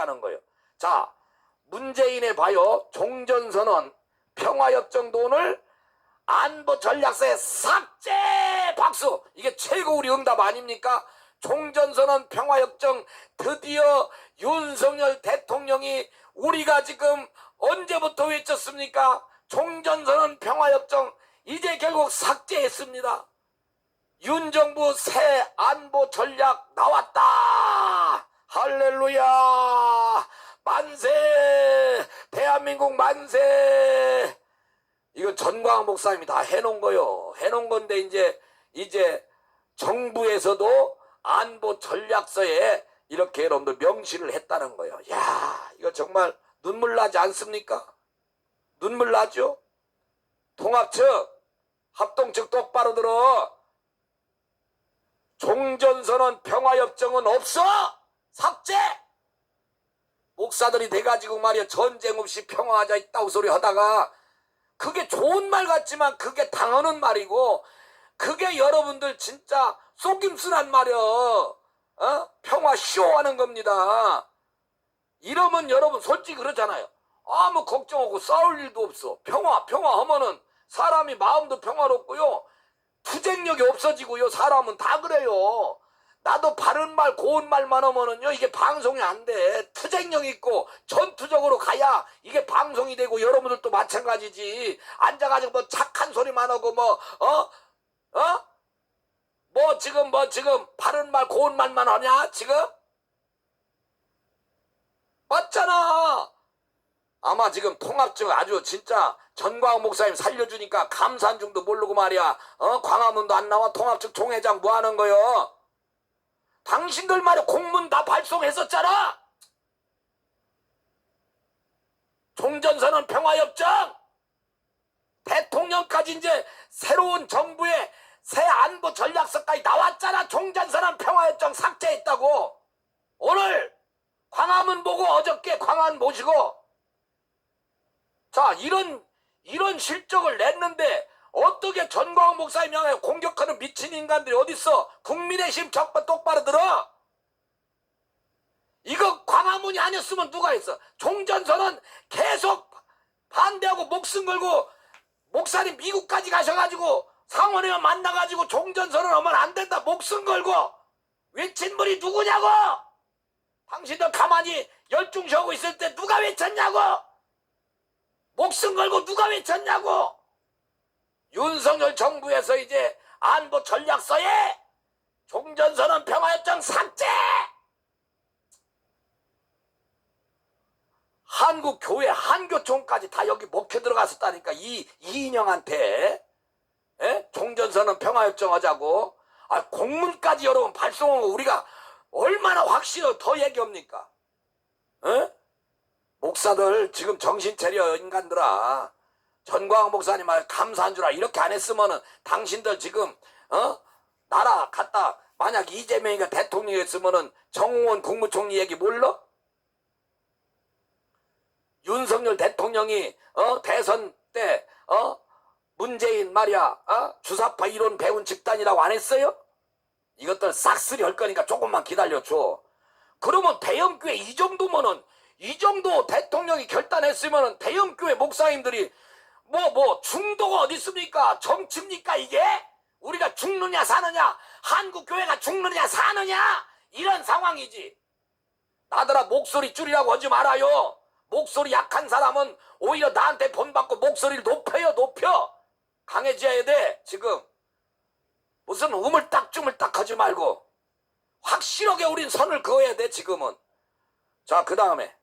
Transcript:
하는 거예요. 자, 문재인의 봐요. 종전선언 평화협정돈을 안보 전략서에 삭제 박수 이게 최고 우리 응답 아닙니까? 종전선언 평화협정 드디어 윤석열 대통령이 우리가 지금 언제부터 외쳤습니까? 종전선언 평화협정 이제 결국 삭제했습니다. 윤 정부 새 안보 전략 나왔다. 할렐루야. 만세. 대한민국 만세. 이거 전광 목사님이 다 해놓은 거요. 해놓은 건데 이제 이제 정부에서도 안보 전략서에 이렇게 여러분들 명시를 했다는 거예요. 야, 이거 정말 눈물 나지 않습니까? 눈물 나죠? 통합 측, 합동 측 똑바로 들어. 종전선언 평화협정은 없어! 삭제! 목사들이 돼가지고 말이야 전쟁 없이 평화하자 있다고 소리 하다가 그게 좋은 말 같지만 그게 당하는 말이고 그게 여러분들 진짜 속임수란 말이야 어? 평화 쇼하는 겁니다 이러면 여러분 솔직히 그러잖아요 아무 걱정하고 싸울 일도 없어 평화 평화 하면은 사람이 마음도 평화롭고요 투쟁력이 없어지고요. 사람은 다 그래요. 나도 바른 말, 고운 말만 하면은요, 이게 방송이 안 돼. 투쟁력 있고, 전투적으로 가야 이게 방송이 되고, 여러분들도 마찬가지지. 앉아가지고 뭐 착한 소리만 하고, 뭐, 어? 어? 뭐 지금, 뭐 지금, 바른 말, 고운 말만 하냐, 지금? 맞잖아! 아마 지금 통합증 아주 진짜 전광 목사님 살려주니까 감사한 줄도 모르고 말이야. 어? 광화문도 안 나와 통합측 총회장 뭐 하는 거요? 당신들 말이야 공문 다 발송했었잖아. 종전선언 평화협정 대통령까지 이제 새로운 정부의 새 안보 전략서까지 나왔잖아. 종전선언 평화협정 삭제했다고. 오늘 광화문 보고 어저께 광화문 모시고 자, 이런, 이런 실적을 냈는데, 어떻게 전광훈 목사님 향해 공격하는 미친 인간들이 어딨어? 국민의 힘 적반 똑바로 들어! 이거 광화문이 아니었으면 누가 했어? 종전선언 계속 반대하고 목숨 걸고, 목사님 미국까지 가셔가지고, 상원의원 만나가지고 종전선언 하면 안 된다. 목숨 걸고! 외친 분이 누구냐고! 당신들 가만히 열중시하고 있을 때 누가 외쳤냐고! 목숨 걸고 누가 외쳤냐고! 윤석열 정부에서 이제 안보 전략서에 종전선언 평화협정 삭제! 한국 교회 한교총까지 다 여기 먹혀 들어갔었다니까 이 이인영한테 에? 종전선언 평화협정 하자고 아 공문까지 여러분 발송한 거 우리가 얼마나 확실히 더 얘기합니까? 에? 목사들 지금 정신 차려 인간들아 전광 목사님 말 감사한 줄 알아 이렇게 안 했으면은 당신들 지금 어 나라 갔다 만약 이재명이가 대통령이었으면은 정홍원 국무총리 얘기 몰라? 윤석열 대통령이 어 대선 때어 문재인 말이야 어 주사파 이론 배운 집단이라고 안 했어요? 이것들 싹쓸이 할 거니까 조금만 기다려줘. 그러면 대형교회 이 정도면은 이 정도 대통령이 결단했으면은 대형교회 목사님들이 뭐 뭐 중도가 어디 있습니까? 정치입니까 이게? 우리가 죽느냐 사느냐 한국 교회가 죽느냐 사느냐 이런 상황이지. 나더라 목소리 줄이라고 하지 말아요. 목소리 약한 사람은 오히려 나한테 본받고 목소리를 높여요 높여 강해져야 돼 지금 무슨 우물딱 주물딱 하지 말고 확실하게 우린 선을 그어야 돼 지금은 자 그 다음에